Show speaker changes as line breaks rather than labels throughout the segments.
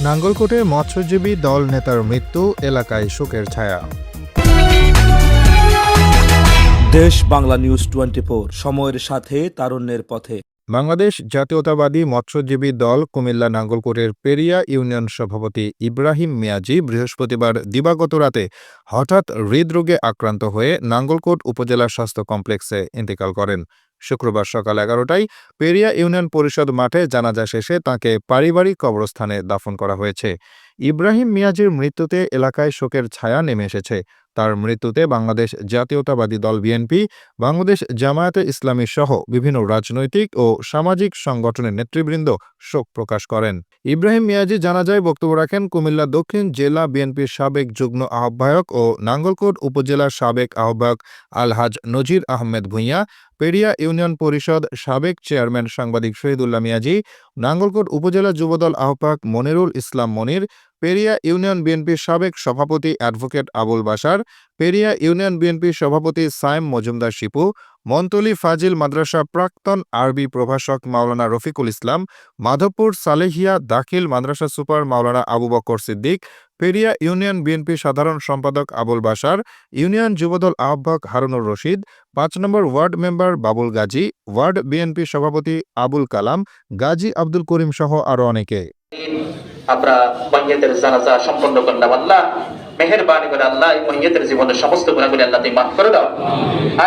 নাঙ্গলকোটে মৎস্যজীবী দল নেতার মৃত্যু, এলাকায় শোকের ছায়া।
দেশ বাংলা নিউজ টোয়েন্টি সময়ের সাথে তারুণ্যের পথে।
বাংলাদেশ জাতীয়তাবাদী মৎস্যজীবী দল কুমিল্লা নাঙ্গলকোটের পেরিয়া ইউনিয়ন সভাপতি ইব্রাহিম মিয়াজি বৃহস্পতিবার দিবাগত রাতে হঠাৎ হৃদরোগে আক্রান্ত হয়ে নাঙ্গলকোট উপজেলা স্বাস্থ্য কমপ্লেক্সে ইন্তেকাল করেন। শুক্রবার সকাল এগারোটায় পেরিয়া ইউনিয়ন পরিষদ মাঠে জানাজা শেষে তাঁকে পারিবারিক কবরস্থানে দাফন করা হয়েছে। ইব্রাহিম মিয়াজির মৃত্যুতে এলাকায় শোকের ছায়া নেমে এসেছে। তার মৃত্যুতে বাংলাদেশ জাতীয়তাবাদী দল বিএনপি, বাংলাদেশ জামায়াতে ইসলামী সহ বিভিন্ন রাজনৈতিক ও সামাজিক সংগঠনের নেতৃবৃন্দ শোক প্রকাশ করেন। ইব্রাহিম মিয়াজি জানাজায় বক্তব্য রাখেন, কুমিল্লা দক্ষিণ জেলা বিএনপির সাবেক যুগ্ম আহ্বায়ক ও নাঙ্গলকোট উপজেলার সাবেক আহ্বায়ক আলহাজ নজির আহমেদ ভূঁইয়া, পেরিয়া ইউনিয়ন পরিষদ সাবেক চেয়ারম্যান সাংবাদিক শহীদুল্লাহ মিয়াজি, নাঙ্গলকোট উপজেলা যুবদল আহ্বায়ক মনিরুল ইসলাম মনির পেরিয়া ইউনিয়ন বিএনপির সাবেক সভাপতি অ্যাডভোকেট আবুল বাশার, পেরিয়া ইউনিয়ন বিএনপির সভাপতি সায়েম মজুমদার শিপু মন্তলি ফাজিল মাদ্রাসা প্রাক্তন আরবি প্রভাষক মাওলানা রফিকুল ইসলাম, মাধবপুর সালেহিয়া দাখিল মাদ্রাসা super Maulana Abu Bakar Siddique, Periya union BNP সাধারণ সম্পাদক আবুল বাশার, ইউনিয়ন যুবদল আহ্বায়ক হারুনুর রশিদ, পাঁচ নম্বর ward member Babul Gazi, ward BNP সভাপতি আবুল কালাম, গাজী আব্দুল করিম সহ আরও অনেকে।
আমরা মহিয়তের জানাজা সম্পন্ন করলাম। আল্লাহ মেহেরবানি করে আল্লাহ এই মহিয়তের জীবনের সমস্ত গুণাগুলি আল্লাহ তুমি মাফ করে দাও।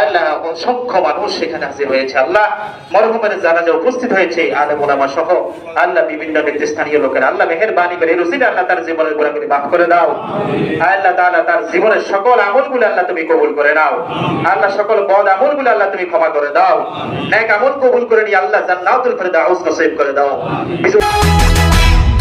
আল্লাহ অসংখ্য মানুষ সেখানে হাজির হয়েছে। আল্লাহ মরহুমের জানাজা উপস্থিত হয়েছে আলে মোলামা সহ। আল্লাহ বিভিন্ন নেতৃস্থানীয় লোকের আল্লাহ মেহেরবানি করে রসিদ আল্লাহ তার জীবনের গুণাগুলি মাফ করে দাও। আল্লাহ তাআলা তার জীবনের সকল আমলগুলো আল্লাহ তুমি কবুল করে নাও। আল্লাহ সকল বদ আমলগুলো আল্লাহ তুমি ক্ষমা করে দাও। নেক আমল কবুল করে নিয়ে আল্লাহ জান্নাতুল ফেরদাউস নসিব করে দাও।